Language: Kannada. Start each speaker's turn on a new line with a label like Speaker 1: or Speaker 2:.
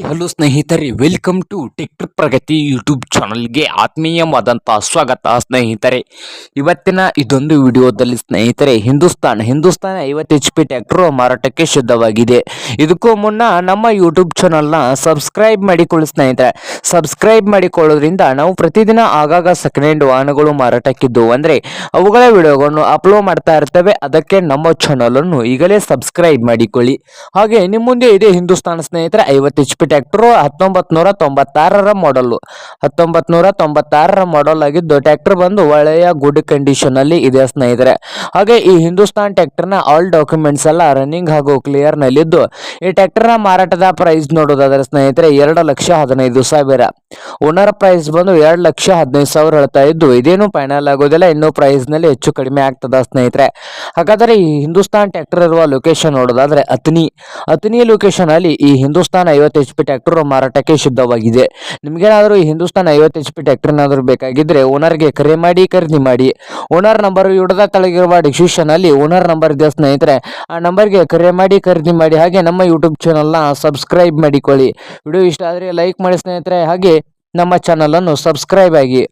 Speaker 1: ಹಲೋ ಸ್ನೇಹಿತರೆ welcome to tractor Pragati YouTube ಚಾನಲ್ಗೆ ಆತ್ಮೀಯವಾದಂಥ ಸ್ವಾಗತ ಸ್ನೇಹಿತರೆ. ಇವತ್ತಿನ ಇದೊಂದು ವಿಡಿಯೋದಲ್ಲಿ ಸ್ನೇಹಿತರೆ, ಹಿಂದೂಸ್ತಾನ್ ಹಿಂದೂಸ್ತಾನ್ ಐವತ್ತು ಎಚ್ ಪಿ ಟ್ಯಾಕ್ಟ್ರು ಮಾರಾಟಕ್ಕೆ ಸಿದ್ಧವಾಗಿದೆ. ಇದಕ್ಕೂ ಮುನ್ನ ನಮ್ಮ ಯೂಟ್ಯೂಬ್ ಚಾನಲ್ನ ಸಬ್ಸ್ಕ್ರೈಬ್ ಮಾಡಿಕೊಳ್ಳಿ ಸ್ನೇಹಿತರೆ. ಸಬ್ಸ್ಕ್ರೈಬ್ ಮಾಡಿಕೊಳ್ಳೋದ್ರಿಂದ ನಾವು ಪ್ರತಿದಿನ ಆಗಾಗ ಸೆಕೆಂಡ್ ಹ್ಯಾಂಡ್ ವಾಹನಗಳು ಮಾರಾಟಕ್ಕಿದ್ದು ಅಂದರೆ ಅವುಗಳ ವಿಡಿಯೋಗಳನ್ನು ಅಪ್ಲೋಡ್ ಮಾಡ್ತಾ ಇರ್ತವೆ. ಅದಕ್ಕೆ ನಮ್ಮ ಚಾನಲನ್ನು ಈಗಲೇ ಸಬ್ಸ್ಕ್ರೈಬ್ ಮಾಡಿಕೊಳ್ಳಿ. ಹಾಗೆ ನಿಮ್ಮ ಮುಂದೆ ಇದೆ ಹಿಂದೂಸ್ತಾನ್ ಸ್ನೇಹಿತರೆ, ಐವತ್ತು ಎಚ್ ಪಿ ಟ್ರ್ಯಾಕ್ಟರ್ ಹತ್ತೊಂಬತ್ತು ನೂರ ತೊಂಬತ್ತಾರರ ಮಾಡಲು ಹತ್ತೊಂಬತ್ತು ನೂರ ತೊಂಬತ್ತಾರರ ಮಾಡಲ್ ಆಗಿದ್ದು ಟ್ರ್ಯಾಕ್ಟರ್ ಬಂದು ಒಳ್ಳೆಯ ಗುಡ್ ಕಂಡೀಷನ್ ಅಲ್ಲಿ ಇದೆ ಸ್ನೇಹಿತರೆ. ಹಾಗೆ ಈ ಹಿಂದೂಸ್ತಾನ್ ಟ್ರ್ಯಾಕ್ಟರ್ನ ಆಲ್ ಡಾಕ್ಯುಮೆಂಟ್ಸ್ ಎಲ್ಲ ರನ್ನಿಂಗ್ ಹಾಗೂ ಕ್ಲಿಯರ್ ನಲ್ಲಿದ್ದು. ಈ ಟ್ರ್ಯಾಕ್ಟರ್ನ ಮಾರಾಟದ ಪ್ರೈಸ್ ನೋಡೋದಾದ್ರೆ ಸ್ನೇಹಿತರೆ ಎರಡು ಲಕ್ಷ ಹದಿನೈದು ಸಾವಿರ. ಓನರ್ ಪ್ರೈಸ್ ಬಂದು ಎರಡು ಲಕ್ಷ ಹದಿನೈದು ಸಾವಿರ ಹೇಳ್ತಾ ಇದ್ದು, ಇದೇನು ಫೈನಲ್ ಆಗೋದಿಲ್ಲ, ಇನ್ನು ಪ್ರೈಸ್ನಲ್ಲಿ ಹೆಚ್ಚು ಕಡಿಮೆ ಆಗ್ತದ ಸ್ನೇಹಿತರೆ. ಹಾಗಾದ್ರೆ ಈ ಹಿಂದೂಸ್ತಾನ್ ಟ್ರ್ಯಾಕ್ಟರ್ ಇರುವ ಲೊಕೇಶನ್ ನೋಡೋದಾದ್ರೆ ಅತ್ನಿ. ಅತ್ನಿ ಲೊಕೇಶನ್ ಅಲ್ಲಿ ಈ ಹಿಂದೂಸ್ತಾನ್ ಐವತ್ತು ಎಚ್ ಪಿ ಟ್ರ್ಯಾಕ್ಟರ್ ಮಾರಾಟಕ್ಕೆ ಸಿದ್ಧವಾಗಿದೆ ನಿಮಗೇನಾದರೂ ಹಿಂದೂಸ್ತಾನ್ ಐವತ್ತು ಎಚ್ ಪಿ ಟ್ರ್ಯಾಕ್ಟರ್ ಏನಾದರೂ ಬೇಕಾಗಿದ್ರೆ ಓನರ್ಗೆ ಕರೆ ಮಾಡಿ, ಖರೀದಿ ಮಾಡಿ. ಓನರ್ ನಂಬರ್ ಇಡದ ತಳಗಿರುವ ಡಿಸ್ಕ್ರಿಪ್ಷನಲ್ಲಿ ಓನರ್ ನಂಬರ್ ಇದೆ ಸ್ನೇಹಿತರೆ, ಆ ನಂಬರ್ಗೆ ಕರೆ ಮಾಡಿ, ಖರೀದಿ ಮಾಡಿ, ಹಾಗೆ ನಮ್ಮ ಯೂಟ್ಯೂಬ್ ಚಾನಲ್ನ ಸಬ್ಸ್ಕ್ರೈಬ್ ಮಾಡಿಕೊಳ್ಳಿ. ವಿಡಿಯೋ ಇಷ್ಟ ಆದರೆ ಲೈಕ್ ಮಾಡಿ ಸ್ನೇಹಿತರೆ, ಹಾಗೆ ನಮ್ಮ ಚಾನಲನ್ನು ಸಬ್ಸ್ಕ್ರೈಬ್ ಆಗಿ.